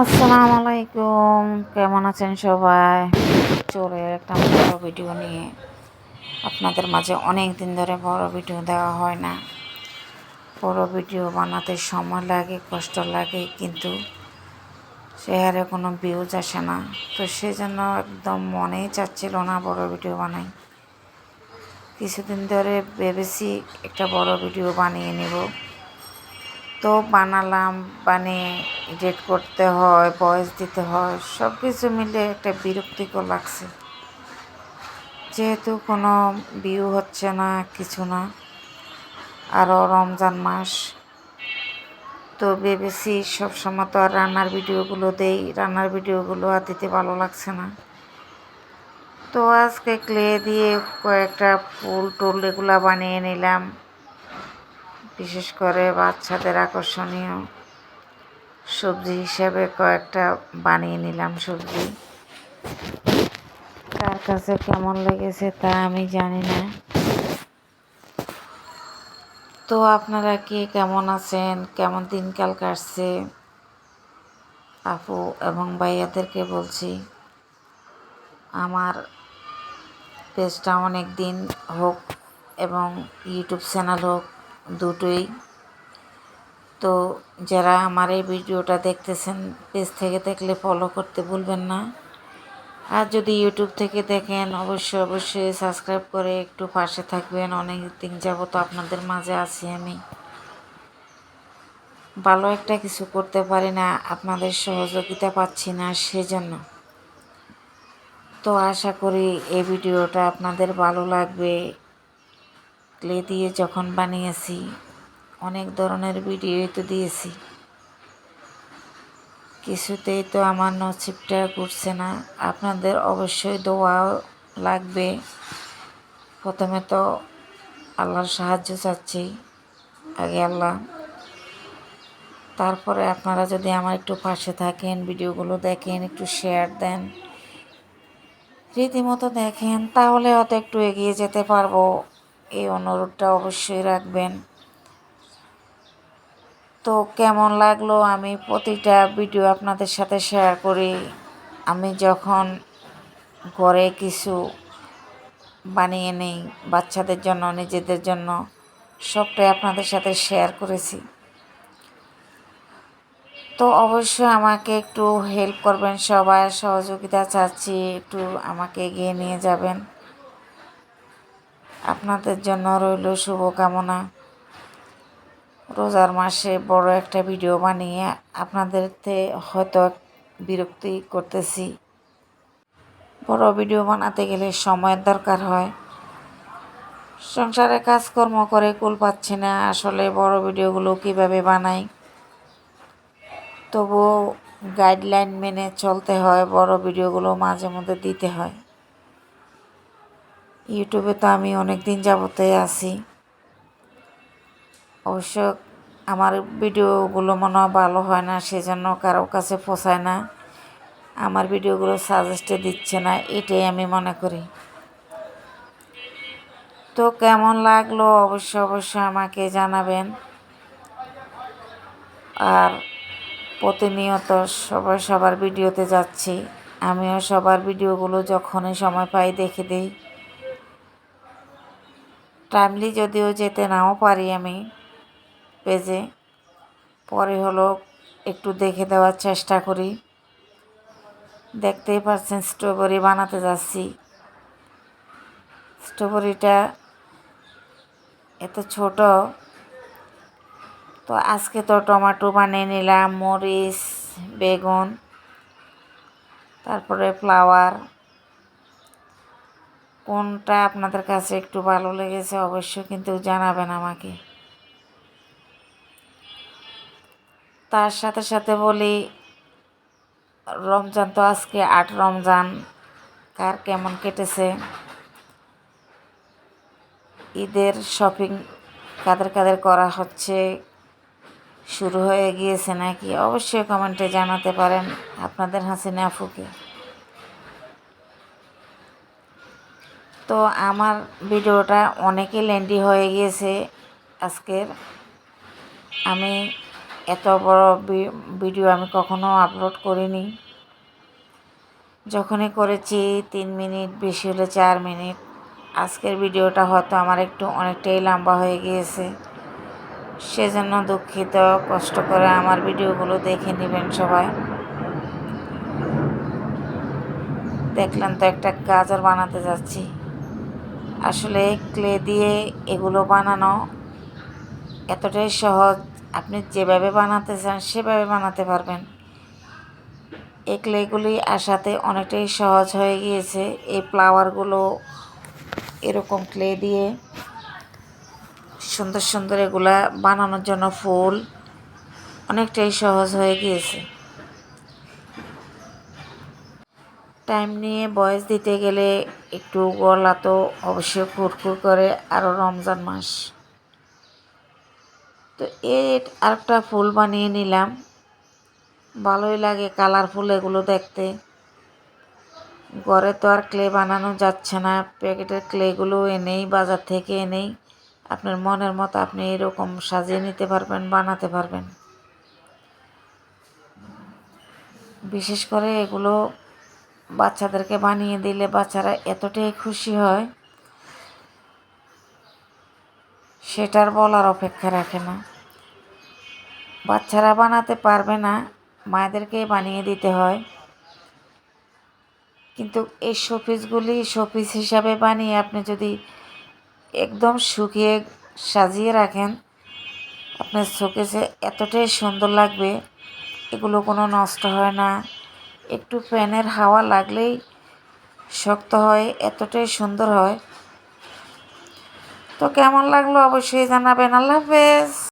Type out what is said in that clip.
আসসালামু আলাইকুম, কেমন আছেন সবাই? চলে একটা বড় ভিডিও নিয়ে। আপনাদের মাঝে অনেক দিন ধরে বড় ভিডিও দেওয়া হয় না। বড় ভিডিও বানাতে সময় লাগে, কষ্ট লাগে, কিন্তু সে হারে কোনো ভিউজ আসে না। তো সেজন্য একদম মনেই চাচ্ছিল না বড় ভিডিও বানাই। কিছুদিন ধরে ভেবেছি একটা বড় ভিডিও বানিয়ে নেব। তো বানালাম, বানিয়ে এডিট করতে হয় ভয়েস দিতে হয় সব কিছু মিলে একটা বিরক্তিকর লাগছে। যেহেতু কোনো ভিউ হচ্ছে না, কিছু না আরও রমজান মাস, তো ভেবেছি সবসময় তো আর রান্নার ভিডিওগুলো দেই, রান্নার ভিডিওগুলো আর দিতে ভালো লাগছে না। তো আজকে ক্লে দিয়ে কয়েকটা ফুল টুল এগুলো বানিয়ে নিলাম। বিশেষ করে বাচ্চাদের আকর্ষণীয় সবজি হিসেবে কয়েকটা বানিয়ে নিলাম সবজি। কার কাছে কেমন লেগেছে তা আমি জানি না। তো আপনারা কি কেমন আছেন? কেমন দিনকাল কাটছে? আপু এবং ভাইয়াদেরকে বলছি, আমার পেজটা অনেক দিন হোক এবং ইউটিউব চ্যানেল হোক দুটোই। তো যারা আমার এই ভিডিওটা দেখতেছেন, পেজ থেকে দেখলে ফলো করতে ভুলবেন না। আর যদি ইউটিউব থেকে দেখেন, অবশ্যই অবশ্যই সাবস্ক্রাইব করে একটু পাশে থাকবেন। অনেক দিন যাব তো আপনাদের মাঝে আছি আমি। ভালো একটা কিছু করতে পারি না, আপনাদের সহযোগিতা পাচ্ছি না সেজন্য। তো আশা করি এই ভিডিওটা আপনাদের ভালো লাগবে। ক্লে দিয়ে যখন বানিয়েছি, অনেক ধরনের ভিডিওই তো দিয়েছি। কিছুতেই তো আমার নসিবটা ঘুরছে না। আপনাদের অবশ্যই দোয়াও লাগবে। প্রথমে তো আল্লাহর সাহায্য চাচ্ছি, আগে আল্লাহ। তারপরে আপনারা যদি আমার একটু পাশে থাকেন, ভিডিওগুলো দেখেন, একটু শেয়ার দেন, রীতিমতো দেখেন, তাহলে হয়তো একটু এগিয়ে যেতে পারব। এই অনুরোধটা অবশ্যই রাখবেন। তো কেমন লাগল? আমি প্রতিটা ভিডিও আপনাদের সাথে শেয়ার করি। আমি যখন ঘরে কিছু বানিয়ে নেই, বাচ্চাদের জন্য, নিজেদের জন্য, সবটাই আপনাদের সাথে শেয়ার করেছি। তো অবশ্যই আমাকে একটু হেল্প করবেন সবাই। সহযোগিতা চাচ্ছি, একটু আমাকে এগিয়ে নিয়ে যাবেন। আপনাদের জন্য রইল শুভকামনা। রোজার মাসে বড় একটা ভিডিও বানিয়ে আপনাদেরতে হয়তো বিরক্তি করতেছি। বড় ভিডিও বানাতে গেলে সময়ের দরকার হয়। সংসারে কাজকর্ম করে কুল পাচ্ছি না, আসলে বড় ভিডিওগুলো কীভাবে বানাই? তবুও গাইডলাইন মেনে চলতে হয়, বড় ভিডিওগুলো মাঝে মধ্যে দিতে হয়। ইউটিউবে তো আমি অনেক দিন যাবতে আছি। অবশ্য আমার ভিডিওগুলো মনে হয় ভালো হয় না, সেজন্য কারোর কাছে পোষায় না। আমার ভিডিওগুলো সাজেস্টে দিচ্ছে না, এটাই আমি মনে করি। তো কেমন লাগল অবশ্য অবশ্যই আমাকে জানাবেন। আর প্রতিনিয়ত সবাই সবার ভিডিওতে যাচ্ছি। আমিও সবার ভিডিওগুলো যখনই সময় পাই দেখে দিই। টাইমলি যদিও যেতে নাও পারি আমি পেজে, পরে হলো একটু দেখে দেওয়ার চেষ্টা করি। দেখতেই পারছেন স্ট্রবেরি বানাতে যাচ্ছি। স্ট্রবেরিটা এত ছোট, তো আজকে তো টমেটো বানিয়ে নিলাম, মরিচ, বেগুন, তারপরে ফ্লাওয়ার কোনটা আপনাদের কাছে একটু ভালো লেগেছে অবশ্যই কিন্তু জানাবেন আমাকে। তার সাথে সাথে বলি, রমজান তো আজকে আট রমজান, কার কেমন কেটেছে? ঈদের শপিং কাদের কাদের করা হচ্ছে, শুরু হয়ে গিয়েছে নাকি? অবশ্যই কমেন্টে জানাতে পারেন আপনাদের হাসিনা আফুকে তো আমার ভিডিওটা অনেকই লেন্ডি হয়ে গিয়েছে আজকের। আমি এত বড় ভিডিও আমি কখনো আপলোড করিনি। যখনই করেছি, তিন মিনিট, বেশি হলে চার মিনিট। আজকের ভিডিওটা হয়তো আমার একটু অনেকটাই লম্বা হয়ে গিয়েছে। সেজন্য দুঃখিত, কষ্ট করে আমার ভিডিওগুলো দেখে নেবেন সবাই। দেখলাম তো একটা গাজর বানাতে যাচ্ছি। আসলে ক্লে দিয়ে এগুলো বানানো এতটাই সহজ। আপনি যেভাবে বানাতে চান, সেভাবে বানাতে পারবেন। এই ক্লেগুলি আসাতে অনেকটাই সহজ হয়ে গিয়েছে। এই ফ্লাওয়ারগুলো এরকম ক্লে দিয়ে সুন্দর সুন্দর এগুলা বানানোর জন্য ফুল অনেকটাই সহজ হয়ে গিয়েছে। টাইম নিয়ে বয়স দিতে গেলে একটু গলা তো অবশ্যই খুরখুর করে আরও রমজান মাস। তো এই আরেকটা ফুল বানিয়ে নিলাম। ভালোই লাগে কালারফুল এগুলো দেখতে। ঘরে তো আর ক্লে বানানো যাচ্ছে না, প্যাকেটের ক্লেগুলো এনেই, বাজার থেকে এনেই। আপনার মনের মতো আপনি এরকম সাজিয়ে নিতে পারবেন, বানাতে পারবেন। বিশেষ করে এগুলো বাচ্চাদেরকে বানিয়ে দিলে বাচ্চারা এতটাই খুশি হয়, সেটার বলার অপেক্ষা রাখে না। বাচ্চারা বানাতে পারবে না, মায়েদেরকেই বানিয়ে দিতে হয়। কিন্তু এই শোপিসগুলি শোপিস হিসাবে বানিয়ে আপনি যদি একদম শুকিয়ে সাজিয়ে রাখেন, আপনার শোকেসে এতটাই সুন্দর লাগবে, এগুলো কোনো নষ্ট হয় না। একটু ফ্যানের হাওয়া লাগলেই শক্ত হয়, এতটাই সুন্দর হয়। তো কেমন লাগল অবশ্যই জানাবেন। আল্লাহ হাফেজ।